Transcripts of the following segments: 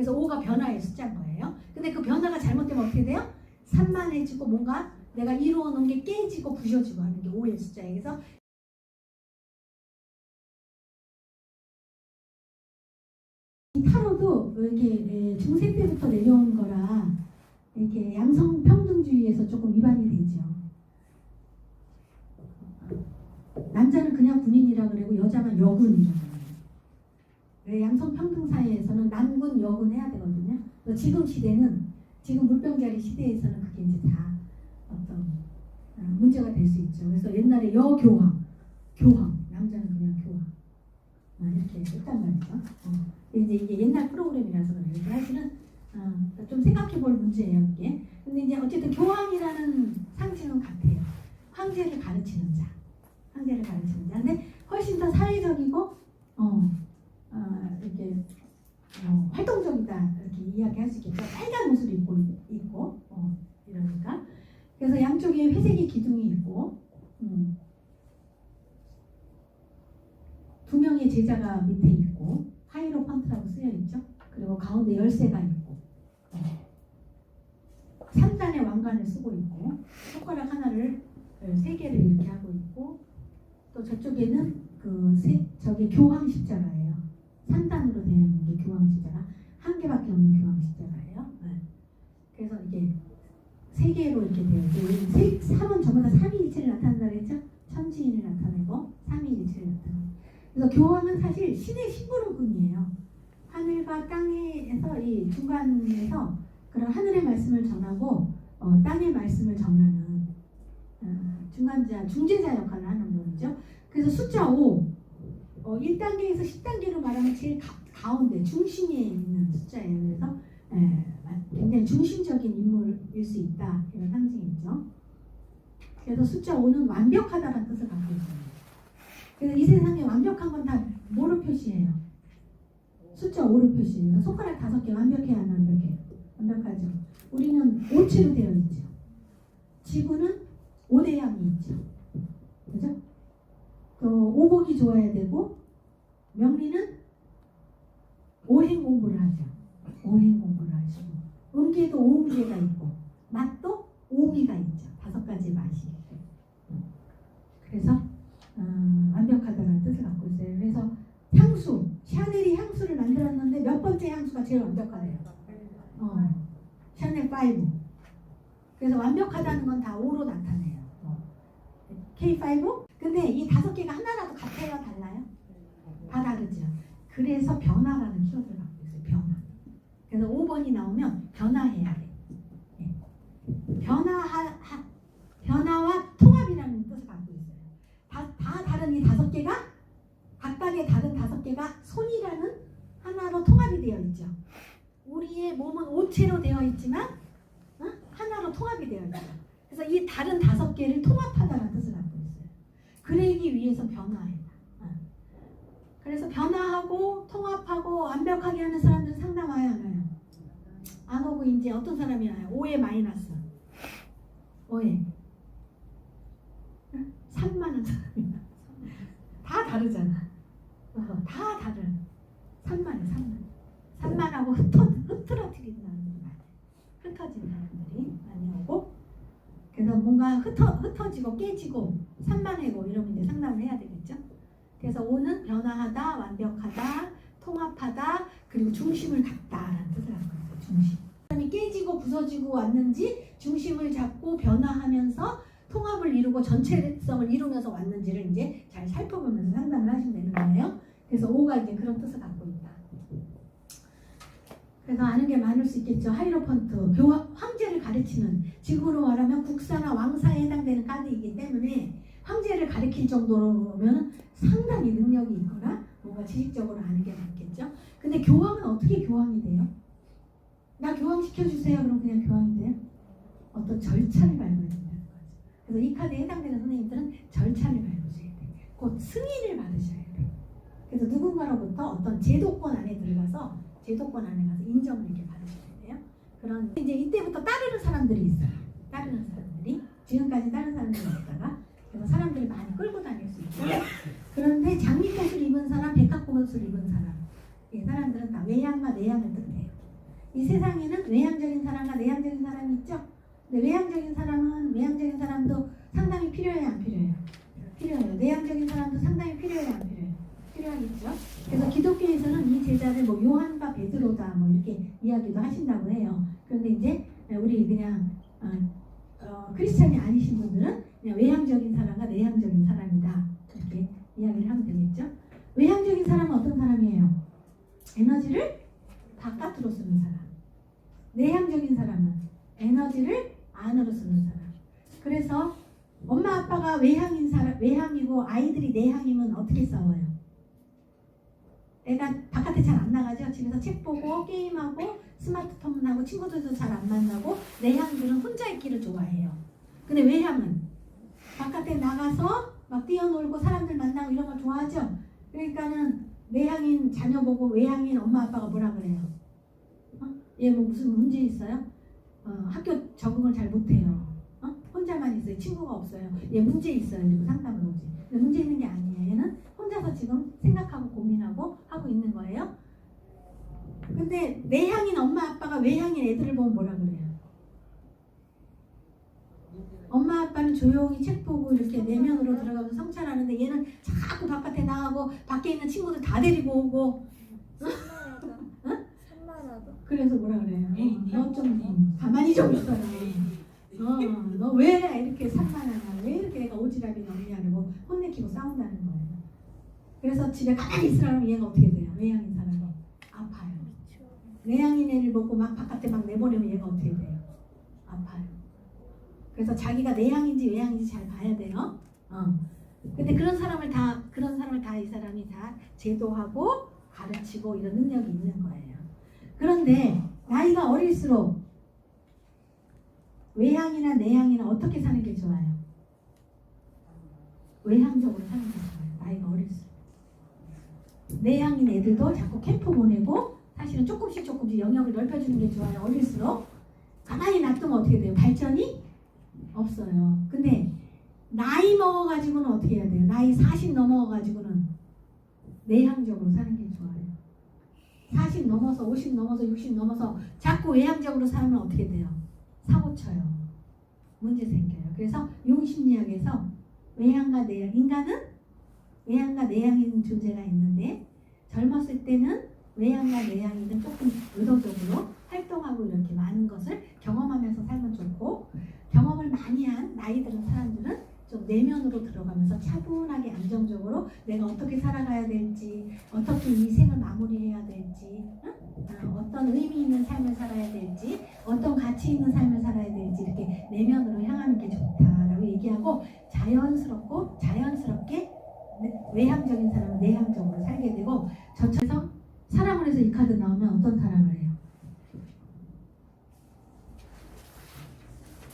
그래서 5가 변화의 숫자인 거예요. 근데 그 변화가 잘못되면 어떻게 돼요? 산만해지고 뭔가 내가 이루어 놓은 게 깨지고 부셔지고 하는 게 5의 숫자예요. 그래서 이 타로도 이렇게 예, 중세 때부터 내려온 거라 이렇게 양성 평등주의에서 조금 위반이 되죠. 남자는 그냥 군인이라 그러고 여자는 여군이라고. 왜 양성 평등 사회에서는 남군 여군 해야 되거든요. 지금 시대는 지금 물병자리 시대에서는 그게 이제 다 어떤 어, 문제가 될 수 있죠. 그래서 옛날에 여교황, 교황, 남자는 그냥 교황 아, 이렇게 했단 말이죠. 어. 이제 이게 옛날 프로그램이라서 그래요. 사실은 어, 좀 생각해 볼 문제예요, 이게. 근데 이제 어쨌든 교황이라는 상징은 같아요. 황제를 가르치는 자. 황제를 가르치는 자. 근데 훨씬 더 사회적이고, 어, 어, 이렇게 어, 활동적이다. 이렇게 이야기할 수 있겠죠. 빨간 옷을 입고 있고, 어, 이러니까. 그래서 양쪽에 회색의 기둥이 있고, 음. 두 명의 제자가 밑에 있고, 하이로판트라고 쓰여 있죠. 그리고 가운데 열쇠가 있고, 어. 3단의 왕관을 쓰고 있고, 손가락 하나를 어, 세 개를 이렇게 하고 있고, 또 저쪽에는 그 세, 저게 교황 십자가예요. 3단으로 되어 있는 게 교황 십자가. 한 개밖에 없는 교황 십자가예요. 네. 그래서 이게 세 개로 이렇게 되어 있고, 세, 3은 전부 다 삼위일체를 나타낸다 그랬죠? 천지인을 나타내고, 삼위일체를 나타내고. 그래서 교황은 사실 신의 심부름꾼이에요. 하늘과 땅에서 이 중간에서 그런 하늘의 말씀을 전하고 어, 땅의 말씀을 전하는 어, 중간자, 중재자 역할을 하는 분이죠. 그래서 숫자 5, 어, 1단계에서 10단계로 말하면 제일 가, 가운데 중심에 있는 숫자예요. 그래서 예, 굉장히 중심적인 인물일 수 있다 이런 상징이죠. 그래서 숫자 5는 완벽하다는 뜻을 갖고 있어요. 그래서 이 세상에 완벽한 건 다 뭐로 표시해요? 숫자 5로 표시해요. 손가락 다섯 개 완벽해야 안 완벽해요? 완벽하죠. 우리는 오체로 되어 있죠. 지구는 오대양이 있죠. 그죠? 그 오복이 좋아야 되고 명리는 오행 공부를 하죠. 오행 공부를 하시고 음계도 오음계가 있고 맛도 오미가 있죠. 다섯 가지 맛이. 그래서 음, 완벽하다는 뜻을 갖고 있어요. 그래서 향수, 샤넬이 향수를 만들었는데 몇 번째 향수가 제일 완벽하대요. 어, 샤넬 5. 그래서 완벽하다는 건다 5로 나타내요. 어. K5? 근데 이 다섯 개가 하나라도 같아요? 달라요? 다 다르죠. 그래서 변화라는 키워드를 갖고 있어요. 변화. 그래서 5번이 나오면 변화해야 돼. 예. 변화하, 하, 변화와 통합이라는 뜻을 갖고 있어요. 다, 다 다른 이 다섯 개가 각각의 다른 다섯 개가 손이라는 하나로 통합이 되어 있죠. 우리의 몸은 오체로 되어 있지만 어? 하나로 통합이 되어 있죠. 그래서 이 다른 다섯 개를 통합하다는 뜻을 갖고 있어요. 그러기 위해서 변화해요. 어. 그래서 변화하고 통합하고 완벽하게 하는 사람들은 와요, 안 와요? 안 오고 이제 어떤 사람이 와요? 5에 마이너스. 5에. 3만원 사람이 와. 다 다르잖아. 어, 다 다른. 3만원, 3만. 3만하고 흩어, 흐트러뜨린다는 말. 흩어지는 사람들이 많이 오고. 그래서 뭔가 흩어, 흩어지고 깨지고 산만해고 이러면 이제 상담을 해야 되겠죠. 그래서 오는 변화하다, 완벽하다, 통합하다, 그리고 중심을 갖다라는 뜻을 갖고 있어요. 중심. 사람이 깨지고 부서지고 왔는지 중심을 잡고 변화하면서 통합을 이루고 전체성을 이루면서 왔는지를 이제 잘 살펴보면서 상담을 하시면 되는 거예요. 그래서 5가 이제 그런 뜻을 갖고 있다. 그래서 아는 게 많을 수 있겠죠. 하이로펀트, 교황, 황제를 가르치는 지금으로 말하면 국사나 왕사에 해당되는 카드이기 때문에 황제를 가르칠 정도면 상당히 능력이 있거나 뭔가 지식적으로 아는 게 많겠죠. 근데 교황은 어떻게 교황이 돼요? 나 교황 시켜주세요. 그럼 그냥 교황이 돼요? 어떤 절차를 밟아야 된다는 거죠. 그래서 이 카드에 해당되는 선생님들은 절차를 밟으셔야 돼요. 곧 승인을 받으셔야 돼요. 그래서 누군가로부터 어떤 제도권 안에 들어가서 제도권 안에 가서 인정을 이렇게 받으셔야 돼요. 그런 이제 이때부터 따르는 사람들이 있어요. 따르는 사람들이 지금까지 다른 사람들이 없다가 그래서 사람들이 많이 끌고 다닐 수 있고 그런데 장미꽃을 입은 사람, 백합꽃을 입은 사람 이 세상에는 외향적인 사람과 내향적인 사람이 있죠. 근데 외향적인 사람은 외향적인 사람도 상당히 필요해요, 안 필요해요? 필요해요. 내향적인 사람도 상당히 필요해요, 안 필요해요? 필요하겠죠. 그래서 기독교에서는 이 제자를 뭐 요한과 베드로다 뭐 이렇게 이야기도 하신다고 해요. 그런데 이제 우리 그냥 어, 어, 크리스찬이 아니신 분들은 그냥 외향적인 사람과 내향적인 사람이다 이렇게 이야기를 하면 되겠죠. 외향적인 사람은 어떤 사람이에요? 에너지를 바깥으로 쓰는 사람. 내향적인 사람은 에너지를 안으로 쓰는 사람. 그래서 엄마 아빠가 외향인 사람, 외향이고 아이들이 내향이면 어떻게 싸워요? 애가 바깥에 잘 안 나가죠. 집에서 책 보고 게임하고 스마트폰 하고 친구들도 잘 안 만나고 내향들은 혼자 있기를 좋아해요. 근데 외향은 바깥에 나가서 막 뛰어놀고 사람들 만나고 이런 걸 좋아하죠. 그러니까는 내향인 자녀 보고 외향인 엄마 아빠가 뭐라 그래요? 어? 얘뭐 무슨 문제 있어요? 어, 학교 적응을 잘 못해요. 어? 혼자만 있어요. 친구가 없어요. 얘 문제 있어요. 그리고 상담을 오지. 근데 문제 있는 게 아니에요. 얘는 혼자서 지금 생각하고 고민하고 하고 있는 거예요. 근데 내향인 엄마 아빠가 외향인 애들을 보면 뭐라 그래요? 엄마 아빠는 조용히 책 보고 이렇게 내면으로 들어가면서 성찰하는데 얘는 자꾸 바깥에 나가고 밖에 있는 친구들 다 데리고 오고 산만하다. 산만하다. 그래서 뭐라 그래요? 너 좀 가만히 좀 있어라. 어, 너 왜 이렇게 산만하냐? 왜 이렇게 내가 오지랖이 없냐고 혼내키고 싸운다는 거예요. 그래서 집에 가만히 있으라면 얘가 어떻게 돼요? 외향인 사람은 아파요. 외향인 애를 보고 막 바깥에 막 내보내면 얘가 어떻게 돼요? 아파요. 그래서 자기가 내향인지 외향인지 잘 봐야 돼요. 어. 근데 그런 사람을 다 그런 사람을 다 이 사람이 다 제도하고 가르치고 이런 능력이 있는 거예요. 그런데 나이가 어릴수록 외향이나 내향이나 어떻게 사는 게 좋아요? 외향적으로 사는 게 좋아요. 나이가 어릴수록. 내향인 애들도 자꾸 캠프 보내고 사실은 조금씩 조금씩 영역을 넓혀주는 게 좋아요. 어릴수록 가만히 놔두면 어떻게 돼요? 발전이 없어요. 근데 나이 먹어가지고는 어떻게 해야 돼요? 나이 40 넘어가지고는 내향적으로 사는 게 좋아요. 40 넘어서 50 넘어서 60 넘어서 자꾸 외향적으로 살면 어떻게 돼요? 사고 쳐요. 문제 생겨요. 그래서 용심리학에서 외향과 내향, 인간은 외향과 내향인 존재가 있는데 젊었을 때는 외향과 내향이는 조금 의도적으로 활동하고 이렇게 많은 것을 경험하면서 살면 좋고 경험을 많이 한 나이 드는 사람들은 좀 내면으로 들어가면서 차분하게 안정적으로 내가 어떻게 살아가야 될지 어떻게 이 생을 마무리해야 될지 응? 어, 어떤 의미 있는 삶을 살아야 될지 어떤 가치 있는 삶을 살아야 될지 이렇게 내면으로 향하는 게 좋다라고 얘기하고 자연스럽고 자연스럽게 내- 외향적인 사람은 내향적으로 살게 되고 저처럼 사랑을 해서 이 카드 나오면 어떤 사랑을 해요?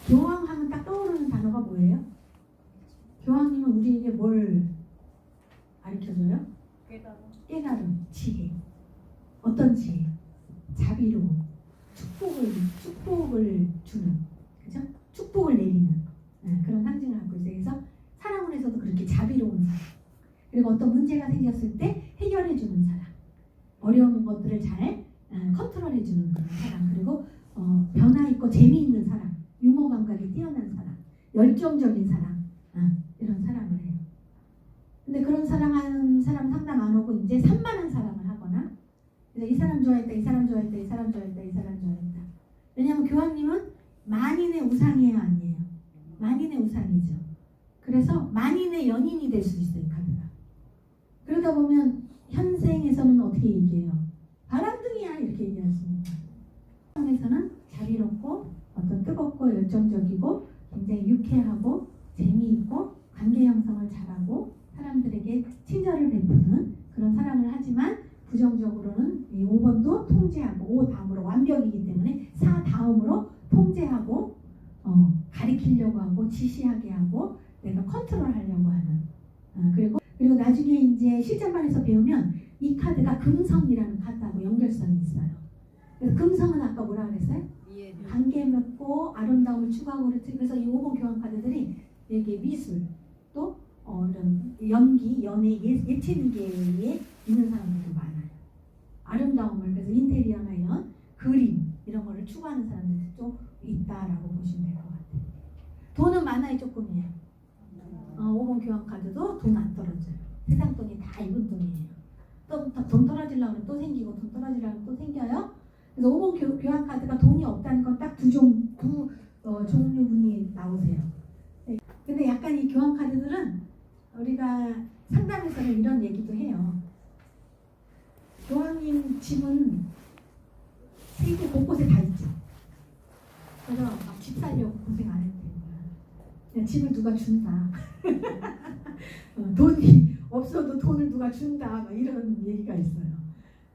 교황하면 딱 떠오르는 단어가 뭐예요? 교황님은 우리에게 뭘 가르쳐줘요? 깨달아. 깨달음, 지혜. 어떤 지혜? 자비로움, 축복을 축복을 주는, 그죠? 축복을 내리는 네, 그런 상징을 갖고 있어요. 그래서 사랑원에서도 그렇게 자비로운 사람. 그리고 어떤 문제가 생겼을 때 해결해주는 사람. 어려운 것들을 잘 어, 컨트롤해주는 그런 사람. 그리고 어, 변화 있고 재미있는 사람, 유머 감각이 뛰어난 사람, 열정적인 사람, 어. 근데 그런 사랑하는 사람 상담 안 오고 이제 산만한 사람을 하거나 이 사람 좋아했다, 이 사람 좋아했다, 이 사람 좋아했다, 이 사람 좋아했다. 왜냐하면 교황님은 만인의 우상이에요, 아니에요? 만인의 우상이죠. 그래서 만인의 연인이 될 수 있어요, 이 카드가. 그러다 보면 현생에서는 어떻게 얘기해요? 바람둥이야 이렇게 얘기하십니다. 현생에서는 자비롭고 어떤 뜨겁고 열정적이고 굉장히 유쾌하고 재미있고 관계 형성을 잘하고 사람들에게 친절을 베푸는 그런 사랑을 하지만 부정적으로는 이 5번도 통제하고 5 다음으로 완벽이기 때문에 4 다음으로 통제하고 어, 가리키려고 하고 지시하게 하고 내가 컨트롤하려고 하는 어, 그리고 그리고 나중에 이제 실전반에서 배우면 이 카드가 금성이라는 카드하고 연결성이 있어요. 그래서 금성은 아까 뭐라 그랬어요? 관계 맺고 아름다움을 추구하고 그랬지. 그래서 이 5번 교환 카드들이 여기 미술 또 어, 이런 연기, 연애, 예, 체능계에 있는 사람들도 많아요. 아름다움을 그래서 인테리어나 이런 그림 이런 거를 추구하는 사람들도 있다라고 보시면 될 것 같아요. 돈은 많아요, 조금이에요. 어, 5번 교환 카드도 돈 안 떨어져요. 세상 돈이 다 이분 돈이에요. 또돈 떨어지려면 또 생기고 돈 떨어지려면 또 생겨요. 그래서 5번 교, 교환 카드가 돈이 없다는 건 딱 두 종, 두 어, 종류분이 나오세요. 우리가 상담에서는 이런 얘기도 해요. 교황님 집은 세계 곳곳에 다 있죠. 그래서 막 집 살려고 고생 안 했대요. 그냥 집을 누가 준다. 어, 돈이 없어도 돈을 누가 준다. 막 이런 얘기가 있어요.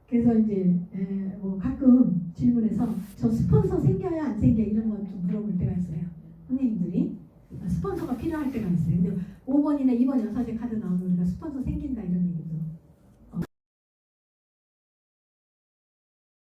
그래서 이제 에, 뭐 가끔 질문에서 저 스폰서 생겨야 안 생겨 이런 거좀 물어볼 때가 있어요. 선생님들이 스폰서가 필요할 때가 있어요. 근데 5번이나 2번 여사제 카드 나오면 우리가 스폰서 생긴다